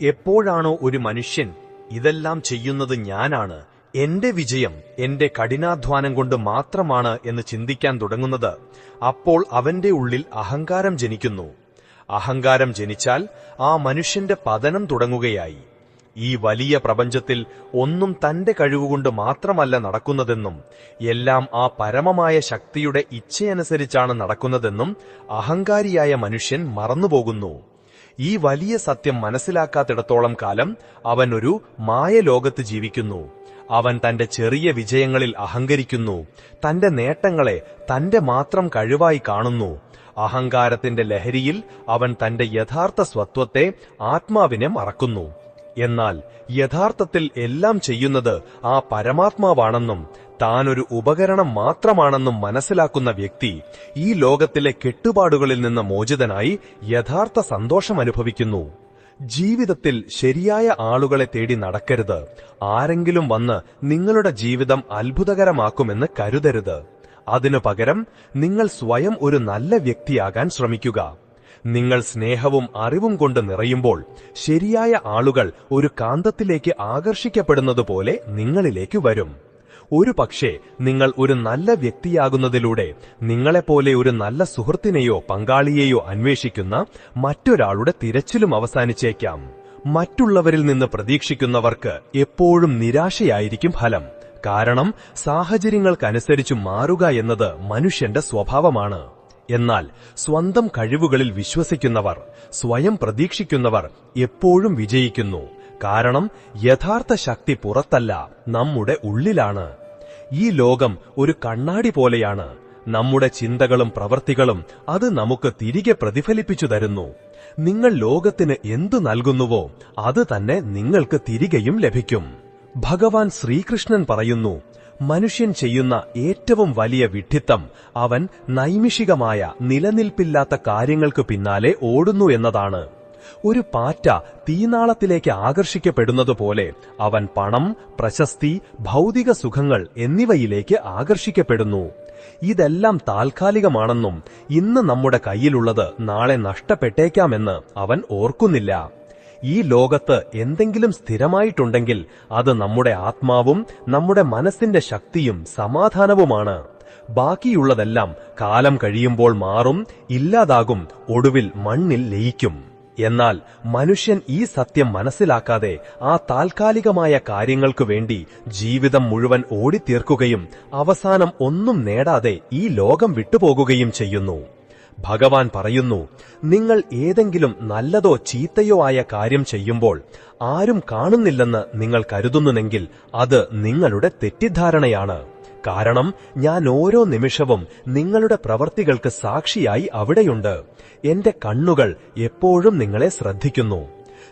എപ്പോഴാണോ ഒരു മനുഷ്യൻ ഇതെല്ലാം ചെയ്യുന്നത് ഞാനാണ് എന്റെ വിജയം എന്റെ കഠിനാധ്വാനം കൊണ്ട് മാത്രമാണ് എന്ന് ചിന്തിക്കാൻ തുടങ്ങുന്നത് അപ്പോൾ അവന്റെ ഉള്ളിൽ അഹങ്കാരം ജനിക്കുന്നു. അഹങ്കാരം ജനിച്ചാൽ ആ മനുഷ്യന്റെ പതനം തുടങ്ങുകയായി. ഈ വലിയ പ്രപഞ്ചത്തിൽ ഒന്നും തന്റെ കഴിവുകൊണ്ട് മാത്രമല്ല നടക്കുന്നതെന്നും എല്ലാം ആ പരമമായ ശക്തിയുടെ ഇച്ഛയനുസരിച്ചാണ് നടക്കുന്നതെന്നും അഹങ്കാരിയായ മനുഷ്യൻ മറന്നുപോകുന്നു. ഈ വലിയ സത്യം മനസ്സിലാക്കാത്തിടത്തോളം കാലം അവൻ ഒരു മായലോകത്ത് ജീവിക്കുന്നു. അവൻ തന്റെ ചെറിയ വിജയങ്ങളിൽ അഹങ്കരിക്കുന്നു. തന്റെ നേട്ടങ്ങളെ തന്റെ മാത്രം കഴിവായി കാണുന്നു. അഹങ്കാരത്തിന്റെ ലഹരിയിൽ അവൻ തന്റെ യഥാർത്ഥ സ്വത്വത്തെ ആത്മാവിനെ മറക്കുന്നു. എന്നാൽ യഥാർത്ഥത്തിൽ എല്ലാം ചെയ്യുന്നത് ആ പരമാത്മാവാണെന്നും താനൊരു ഉപകരണം മാത്രമാണെന്നും മനസ്സിലാക്കുന്ന വ്യക്തി ഈ ലോകത്തിലെ കെട്ടുപാടുകളിൽ നിന്ന് മോചിതനായി യഥാർത്ഥ സന്തോഷം അനുഭവിക്കുന്നു. ജീവിതത്തിൽ ശരിയായ ആളുകളെ തേടി നടക്കരുത്. ആരെങ്കിലും വന്ന് നിങ്ങളുടെ ജീവിതം അത്ഭുതകരമാക്കുമെന്ന് കരുതരുത്. അതിനു പകരം നിങ്ങൾ സ്വയം ഒരു നല്ല വ്യക്തിയാകാൻ ശ്രമിക്കുക. നിങ്ങൾ സ്നേഹവും അറിവും കൊണ്ട് നിറയുമ്പോൾ ശരിയായ ആളുകൾ ഒരു കാന്തത്തിലേക്ക് ആകർഷിക്കപ്പെടുന്നത് പോലെ നിങ്ങളിലേക്ക് വരും. ഒരു പക്ഷേ നിങ്ങൾ ഒരു നല്ല വ്യക്തിയാകുന്നതിലൂടെ നിങ്ങളെപ്പോലെ ഒരു നല്ല സുഹൃത്തിനെയോ പങ്കാളിയെയോ അന്വേഷിക്കുന്ന മറ്റൊരാളുടെ തിരച്ചിലും അവസാനിച്ചേക്കാം. മറ്റുള്ളവരിൽ നിന്ന് പ്രതീക്ഷിക്കുന്നവർക്ക് എപ്പോഴും നിരാശയായിരിക്കും ഫലം. കാരണം സാഹചര്യങ്ങൾക്കനുസരിച്ച് മാറുക എന്നത് മനുഷ്യന്റെ സ്വഭാവമാണ്. എന്നാൽ സ്വന്തം കഴിവുകളിൽ വിശ്വസിക്കുന്നവർ സ്വയം പ്രതീക്ഷിക്കുന്നവർ എപ്പോഴും വിജയിക്കുന്നു. കാരണം യഥാർത്ഥ ശക്തി പുറത്തല്ല നമ്മുടെ ഉള്ളിലാണ്. ഈ ലോകം ഒരു കണ്ണാടി പോലെയാണ്. നമ്മുടെ ചിന്തകളും പ്രവൃത്തികളും അത് നമുക്ക് തിരികെ പ്രതിഫലിപ്പിച്ചു തരുന്നു. നിങ്ങൾ ലോകത്തിന് എന്തു നൽകുന്നുവോ അത് തന്നെ നിങ്ങൾക്ക് തിരികെയും ലഭിക്കും. ഭഗവാൻ ശ്രീകൃഷ്ണൻ പറയുന്നു മനുഷ്യൻ ചെയ്യുന്ന ഏറ്റവും വലിയ വിഡ്ഢിത്തം അവൻ നൈമിഷികമായ നിലനിൽപ്പില്ലാത്ത കാര്യങ്ങൾക്ക് പിന്നാലെ ഓടുന്നു എന്നതാണ്. ഒരു പാറ്റ തീനാളത്തിലേക്ക് ആകർഷിക്കപ്പെടുന്നതുപോലെ അവൻ പണം പ്രശസ്തി ഭൗതിക സുഖങ്ങൾ എന്നിവയിലേക്ക് ആകർഷിക്കപ്പെടുന്നു. ഇതെല്ലാം താൽക്കാലികമാണെന്നും ഇന്ന് നമ്മുടെ കയ്യിലുള്ളത് നാളെ നഷ്ടപ്പെട്ടേക്കാമെന്ന് അവൻ ഓർക്കുന്നില്ല. ഈ ലോകത്ത് എന്തെങ്കിലും സ്ഥിരമായിട്ടുണ്ടെങ്കിൽ അത് നമ്മുടെ ആത്മാവും നമ്മുടെ മനസ്സിന്റെ ശക്തിയും സമാധാനവുമാണ്. ബാക്കിയുള്ളതെല്ലാം കാലം കഴിയുമ്പോൾ മാറും ഇല്ലാതാകും ഒടുവിൽ മണ്ണിൽ ലയിക്കും. എന്നാൽ മനുഷ്യൻ ഈ സത്യം മനസ്സിലാക്കാതെ ആ താൽക്കാലികമായ കാര്യങ്ങൾക്കു വേണ്ടി ജീവിതം മുഴുവൻ ഓടിത്തീർക്കുകയും അവസാനം ഒന്നും നേടാതെ ഈ ലോകം വിട്ടുപോകുകയും ചെയ്യുന്നു. ഭഗവാൻ പറയുന്നു നിങ്ങൾ ഏതെങ്കിലും നല്ലതോ ചീത്തയോ ആയ കാര്യം ചെയ്യുമ്പോൾ ആരും കാണുന്നില്ലെന്ന് നിങ്ങൾ കരുതുന്നുവെങ്കിൽ അത് നിങ്ങളുടെ തെറ്റിദ്ധാരണയാണ്. കാരണം ഞാൻ ഓരോ നിമിഷവും നിങ്ങളുടെ പ്രവർത്തികൾക്ക് സാക്ഷിയായി അവിടെയുണ്ട്. എന്റെ കണ്ണുകൾ എപ്പോഴും നിങ്ങളെ ശ്രദ്ധിക്കുന്നു.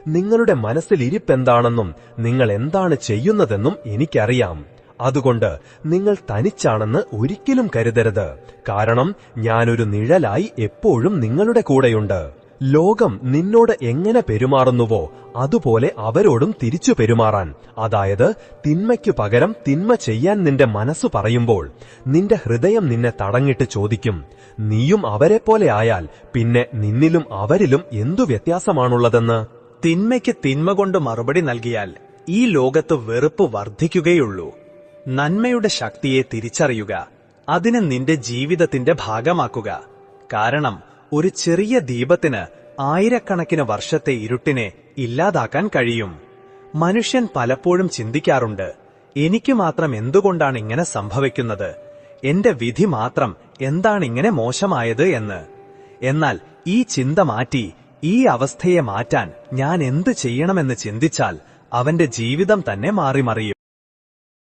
നിങ്ങളുടെ മനസ്സിൽ ഇരിപ്പെന്താണെന്നും നിങ്ങൾ എന്താണ് ചെയ്യുന്നതെന്നും എനിക്കറിയാം. അതുകൊണ്ട് നിങ്ങൾ തനിച്ചാണെന്ന് ഒരിക്കലും കരുതരുത്. കാരണം ഞാനൊരു നിഴലായി എപ്പോഴും നിങ്ങളുടെ കൂടെയുണ്ട്. ലോകം നിന്നോട് എങ്ങനെ പെരുമാറുന്നുവോ അതുപോലെ അവരോടും തിരിച്ചു പെരുമാറാൻ. അതായത് തിന്മയ്ക്കു പകരം തിന്മ ചെയ്യാൻ നിന്റെ മനസ്സു പറയുമ്പോൾ നിന്റെ ഹൃദയം നിന്നെ തടങ്ങിട്ട് ചോദിക്കും നീയും അവരെ പോലെ ആയാൽ പിന്നെ നിന്നിലും അവരിലും എന്തു വ്യത്യാസമാണുള്ളതെന്ന്? തിന്മയ്ക്ക് തിന്മ കൊണ്ട് മറുപടി നൽകിയാൽ ഈ ലോകത്ത് വെറുപ്പ് വർദ്ധിക്കുകയുള്ളൂ. നന്മയുടെ ശക്തിയെ തിരിച്ചറിയുക. അതിനെ നിന്റെ ജീവിതത്തിന്റെ ഭാഗമാക്കുക. കാരണം ഒരു ചെറിയ ദീപത്തിന് ആയിരക്കണക്കിന് വർഷത്തെ ഇരുട്ടിനെ ഇല്ലാതാക്കാൻ കഴിയും. മനുഷ്യൻ പലപ്പോഴും ചിന്തിക്കാറുണ്ട് എനിക്ക് മാത്രം എന്തുകൊണ്ടാണ് ഇങ്ങനെ സംഭവിക്കുന്നത്? എന്റെ വിധി മാത്രം എന്താണ് ഇങ്ങനെ മോശമായത് എന്ന്. എന്നാൽ ഈ ചിന്ത മാറ്റി ഈ അവസ്ഥയെ മാറ്റാൻ ഞാൻ എന്ത് ചെയ്യണമെന്ന് ചിന്തിച്ചാൽ അവന്റെ ജീവിതം തന്നെ മാറിമറിയും.